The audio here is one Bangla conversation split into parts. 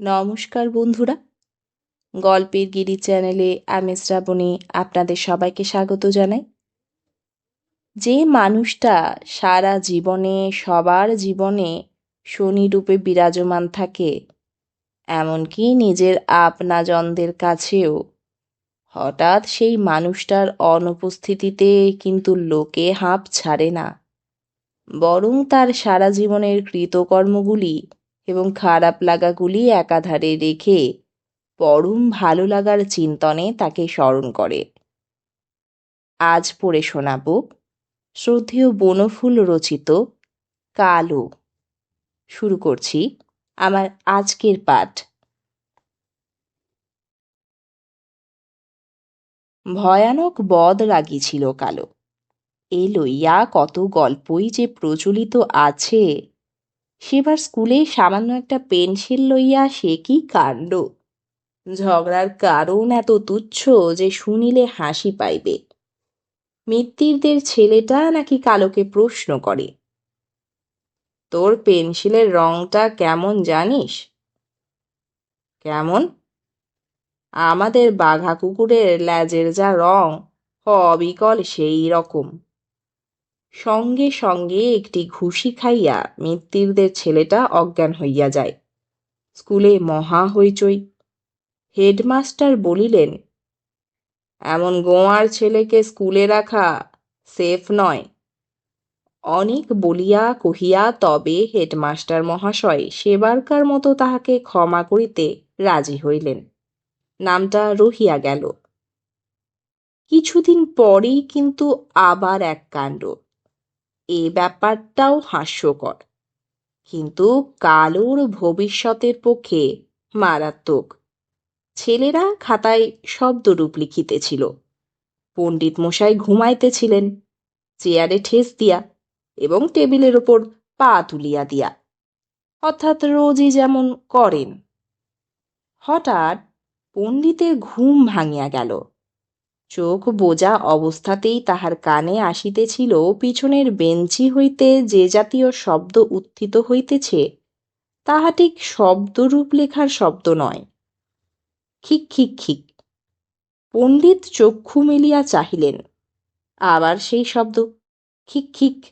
নমস্কার বন্ধুরা। গল্পের গিরি চ্যানেলে আমি শ্রাবণী আপনাদের সবাইকে স্বাগত জানাই। যে মানুষটা সারা জীবনে, সবার জীবনে শনি রূপে বিরাজমান থাকে, এমনকি নিজের আপনাজনদের কাছেও, হঠাৎ সেই মানুষটার অনুপস্থিতিতে কিন্তু লোকে হাঁপ ছাড়ে না। বরং তার সারা জীবনের কৃতকর্মগুলি এবং খারাপ লাগাগুলি একাধারে রেখে পরম ভালো লাগার চিন্তনে তাকে স্মরণ করে। আজ পড়ে শোনাব, শ্রদ্ধেয় বনফুল রচিত কালো। শুরু করছি আমার আজকের পাঠ। ভয়ানক বদ রাগী ছিল কালো। এ লইয়া কত গল্পই যে প্রচলিত আছে। সেবার স্কুলে সামান্য একটা পেন্সিল লইয়া সে কি কাণ্ড? ঝগড়ার কারণ এত তুচ্ছ যে শুনিলে হাসি পাইবে। মিত্তিরদের ছেলেটা নাকি কালোকে প্রশ্ন করে, তোর পেন্সিলের রংটা কেমন জানিস? কেমন? আমাদের বাঘা কুকুরের ল্যাজের যা রং অবিকল সেই রকম। সঙ্গে সঙ্গে একটি ঘুষি খাইয়া মিত্তিরদের ছেলেটা অজ্ঞান হইয়া যায়। স্কুলে মহা হইচই। হেডমাস্টার বলিলেন, এমন গোয়ার ছেলেকে স্কুলে রাখা সেফ নয়। অনেক বলিয়া কহিয়া তবে হেডমাস্টার মহাশয় সেবারকার মতো তাহাকে ক্ষমা করিতে রাজি হইলেন। নামটা রহিয়া গেল। কিছুদিন পরেই কিন্তু আবার এক কাণ্ড। এ ব্যাপারটাও হাস্যকর। কিন্তু কালোর ভবিষ্যতের পক্ষে মারাত্মক। ছেলেরা খাতায় শব্দরূপ লিখিতেছিল। পণ্ডিত মশাই ঘুমাইতেছিলেন, চেয়ারে ঠেস দিয়া এবং টেবিলের ওপর পা তুলিয়া দিয়া। অর্থাৎ রোজই যেমন করেন। হঠাৎ পণ্ডিতের ঘুম ভাঙিয়া গেল। চোখ বোজা অবস্থাতেই তাহার কানে আসিতেছিল পিছনের বেঞ্চি হইতে যে জাতীয় শব্দ উত্থিত হইতেছে, তাহা ঠিক শব্দরূপ লেখার শব্দ নয়। খিক খিক খিক। পণ্ডিত চক্ষু মেলিয়া চাহিলেন। আবার সেই শব্দ, খিক খিক।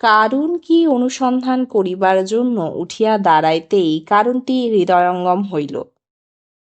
কারণ কি অনুসন্ধান করিবার জন্য উঠিয়া দাঁড়াইতেই কারণটি হৃদয়ঙ্গম হইল?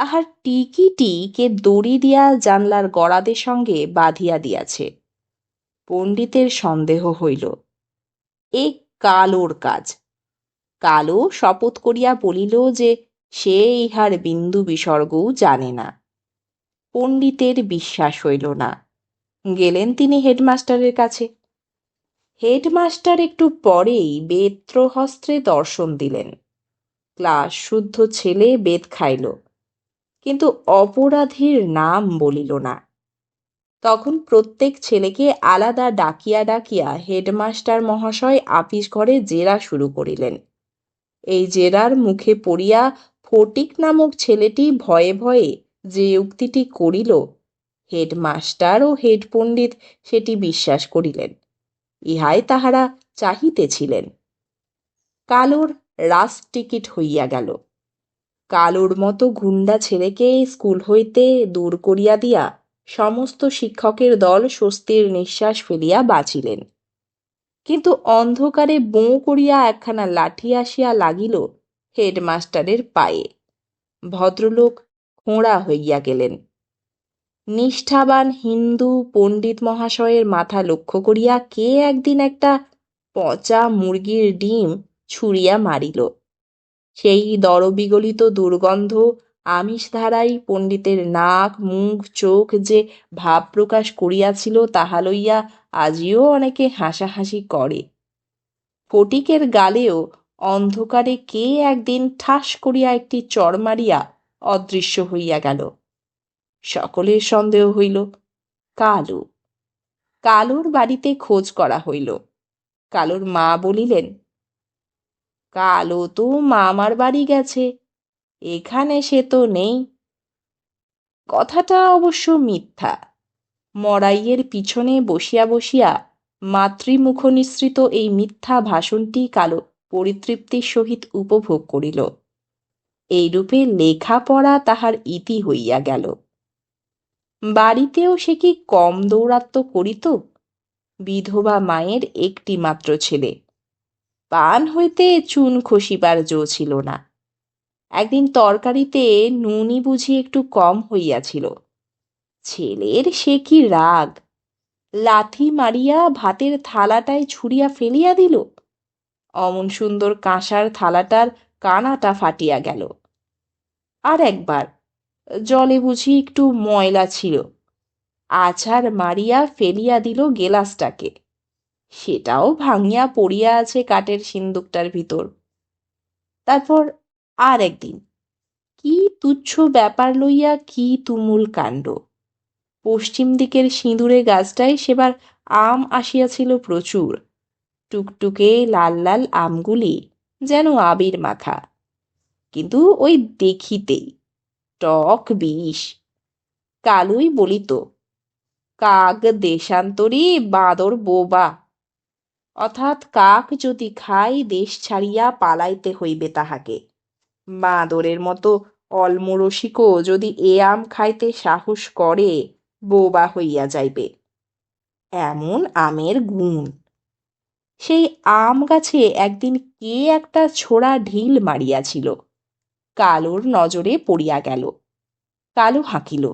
তাহার টিকিটি কে দড়ি দিয়া জানলার গড়াদের সঙ্গে বাঁধিয়া দিয়াছে। পণ্ডিতের সন্দেহ হইল, এ কালোর কাজ। কালো শপথ করিয়া বলিল যে সে ইহার বিন্দু বিসর্গও জানে না। পণ্ডিতের বিশ্বাস হইল না। গেলেন তিনি হেডমাস্টারের কাছে। হেডমাস্টার একটু পরেই বেত্রহস্ত্রে দর্শন দিলেন। ক্লাস শুদ্ধ ছেলে বেদ খাইল। কিন্তু অপরাধীর নাম বলিল না। তখন প্রত্যেক ছেলেকে আলাদা ডাকিয়া ডাকিয়া হেডমাস্টার মহাশয় আপিস ঘরে জেরা শুরু করিলেন। এই জেরার মুখে পড়িয়া ফটিক নামক ছেলেটি ভয়ে ভয়ে যে উক্তিটি করিল, হেডমাস্টার ও হেড পণ্ডিত সেটি বিশ্বাস করিলেন, ইহাই তাহারা চাহিতেছিলেন। কালোর রাস টিকিট হইয়া গেল। কালোর মতো গুন্ডা ছেলেকে স্কুল হইতে দূর করিয়া দিয়া সমস্ত শিক্ষকের দল স্বস্তির নিঃশ্বাস ফেলিয়া বাঁচিলেন। কিন্তু অন্ধকারে বোঁ করিয়া একখানা লাঠি আসিয়া লাগিল হেডমাস্টারের পায়ে। ভদ্রলোক খোঁড়া হইয়া গেলেন। নিষ্ঠাবান হিন্দু পণ্ডিত মহাশয়ের মাথা লক্ষ্য করিয়া কে একদিন একটা পচা মুরগির ডিম ছুঁড়িয়া মারিল। সেই দরবিগলিত দুর্গন্ধ আমিষ ধারাই পণ্ডিতের নাক, মুখ, চোখ যে ভাব প্রকাশ করিয়াছিল তাহা লইয়া আজিও অনেকে হাসাহাসি করে। ফটিকের গালেও অন্ধকারে কে একদিন ঠাস করিয়া একটি চর মারিয়া অদৃশ্য হইয়া গেল। সকলের সন্দেহ হইল, কালু, কালুর বাড়িতে খোঁজ করা হইল। কালুর মা বলিলেন কালো তো মামার বাড়ি গেছে, এখানে সে তো নেই। কথাটা অবশ্য মিথ্যা। মড়াইয়ের পিছনে বসিয়া বসিয়া মাতৃমুখ নিঃসৃত এই মিথ্যা ভাষণটি কালো পরিতৃপ্তির সহিত উপভোগ করিল। এইরূপে লেখাপড়া তাহার ইতি হইয়া গেল। বাড়িতেও সে কি কম দৌরাত্ম করিত? বিধবা মায়ের একটি মাত্র ছেলে। পান হইতে চুন খসিবার জো ছিল না। একদিন তরকারিতে নুনই বুঝি একটু কম হইয়াছিল। ছেলের সে কি রাগ! লাথি মারিয়া ভাতের থালাটায় ছুঁড়িয়া ফেলিয়া দিল। অমন সুন্দর কাঁসার থালাটার কানাটা ফাটিয়া গেল। আর একবার, জলে বুঝি একটু ময়লা ছিল। আছাড় মারিয়া ফেলিয়া দিল গেলাসটাকে। সেটাও ভাঙিয়া পড়িয়া আছে কাঠের সিন্দুকটার ভিতর। তারপর আর একদিন কি তুচ্ছ ব্যাপার লইয়া কি তুমুল কাণ্ড। পশ্চিম দিকের সিঁদুরে গাছটায় সেবার আম আসিয়াছিল প্রচুর, টুকটুকে লাল লাল আমগুলি যেন আবির মাখা কিন্তু ওই দেখিতেই টক বিষ, কালুই বলিত, কাক দেশান্তরী, বাঁদর বোবা অর্থাৎ কাক যদি খায়, দেশ ছাড়িয়া পালাইতে হইবে তাহাকে। বাঁদরের মতো অলমরসিকও যদি এ আম খাইতে সাহস করে, বোবা হইয়া যাইবে। এমন আমের গুণ। সেই আম গাছে একদিন কে একটা ছোড়া ঢিল মারিয়াছিল। কালোর নজরে পড়িয়া গেল। কালো হাঁকিল।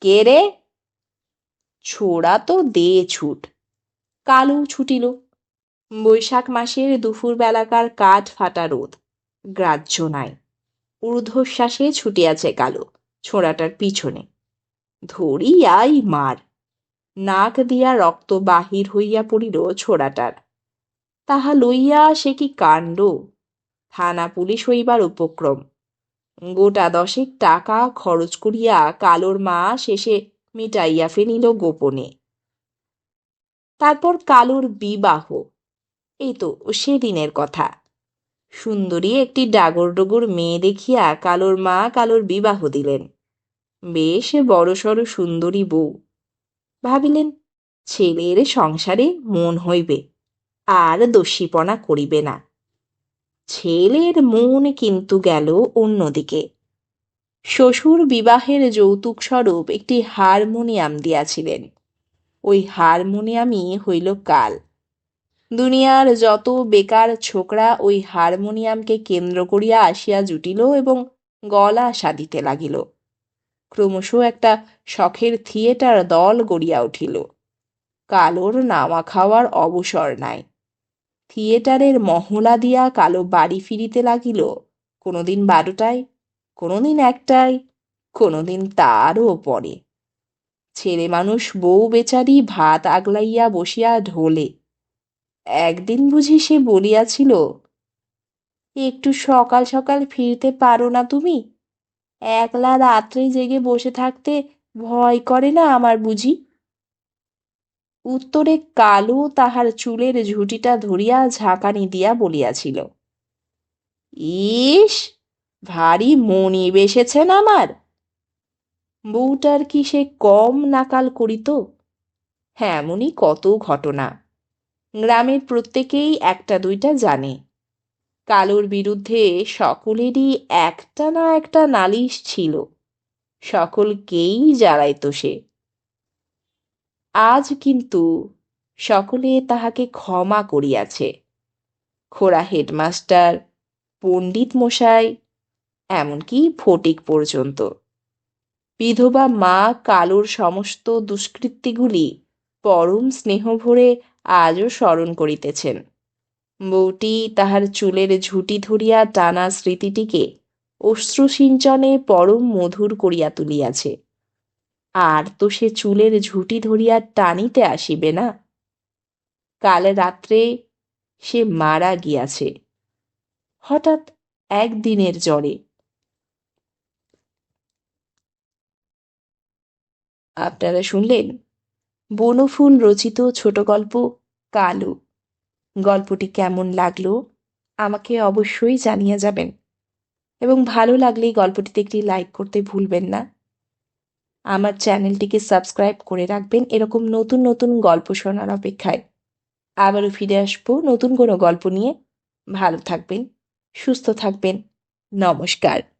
কে রে? ছোড়া তো দে ছুট। কালো ছুটিল। বৈশাখ মাসের দুপুর বেলাকার কাঠ ফাটা রোদ। গ্রাহ্য নাই। ঊর্ধ্বশ্বাসে ছুটিয়াছে কালো ছোড়াটার পিছনে। ধরিয়াই মার। নাক দিয়া রক্ত বাহির হইয়া পড়িল ছোড়াটার। তাহা লইয়া সে কি কাণ্ড? থানা পুলিশ হইবার উপক্রম। গোটা দশেক টাকা খরচ করিয়া কালোর মা শেষে মিটাইয়া ফেলিল গোপনে। তারপর কালোর বিবাহ। এই তো সেদিনের কথা। সুন্দরী একটি ডাগর ডগর মেয়ে দেখিয়া কালোর মা কালোর বিবাহ দিলেন। বেশ বড়সড় সুন্দরী বউ। ভাবিলেন ছেলের সংসারে মন হইবে, আর দস্যিপনা করিবে না। ছেলের মন কিন্তু গেল অন্যদিকে। শ্বশুর বিবাহের যৌতুক স্বরূপ একটি হারমোনিয়াম দিয়াছিলেন। ওই হারমোনিয়ামই হইল কাল। দুনিয়ার যত বেকার ছোকরা ওই হারমোনিয়ামকে কেন্দ্র করিয়া আসিয়া জুটিল এবং গলা সাধিতে লাগিল। ক্রমশ একটা শখের থিয়েটার দল গড়িয়া উঠিল। কালোর নামা খাওয়ার অবসর নাই। থিয়েটারের মহলা দিয়া কালো বাড়ি ফিরিতে লাগিল। কোনোদিন বারোটায়, কোনোদিন একটায়, কোনোদিন তারও পরে। ছেলে মানুষ বউ বেচারি ভাত আগলাইয়া বসিয়া ঢোলে। একদিন বুঝি সে বলিয়াছিল, একটু সকাল সকাল ফিরতে পারো না তুমি। একলা রাত্রে জেগে বসে থাকতে ভয় করে না আমার বুঝি? উত্তরে কালো তাহার চুলের ঝুঁটিটা ধরিয়া ঝাঁকানি দিয়া বলিয়াছিল, ইস, ভারী মনি বেসেছেন আমার। বউটার কি সে কম নাকাল করিত হ্যাঁ এমনই কত ঘটনা। গ্রামের প্রত্যেকেই একটা দুইটা জানে। কালোর বিরুদ্ধে সকলেরই একটা না একটা নালিশ ছিল। সকলকেই জ্বালাইত সে। আজ কিন্তু সকলে তাহাকে ক্ষমা করিয়াছে। খোড়া হেডমাস্টার পণ্ডিত মশাই এমনকি ফটিক পর্যন্ত। বিধবা মা, কালোর সমস্ত দুষ্কৃতিগুলি পরম স্নেহ ভরে আজও স্মরণ করিতেছেন। বউটি তাহার চুলের ঝুঁটি ধরিয়া টানা স্মৃতিটিকে অশ্রুসিঞ্চনে পরম মধুর করিয়া তুলিয়াছে। আর তো সে চুলের ঝুঁটি ধরিয়া টানিতে আসিবে না? কাল রাত্রে সে মারা গিয়াছে। হঠাৎ একদিনের জ্বরে আপনারা শুনলেন বনফুল রচিত ছোট গল্প কালু। গল্পটি কেমন লাগল আমাকে অবশ্যই জানিয়ে যাবেন। এবং ভালো লাগলে গল্পটিতে একটি লাইক করতে ভুলবেন না। আমার চ্যানেলটিকে সাবস্ক্রাইব করে রাখবেন এরকম নতুন নতুন গল্প শোনার অপেক্ষায়। আবারও ফিরে আসব নতুন কোনো গল্প নিয়ে। ভালো থাকবেন, সুস্থ থাকবেন, নমস্কার।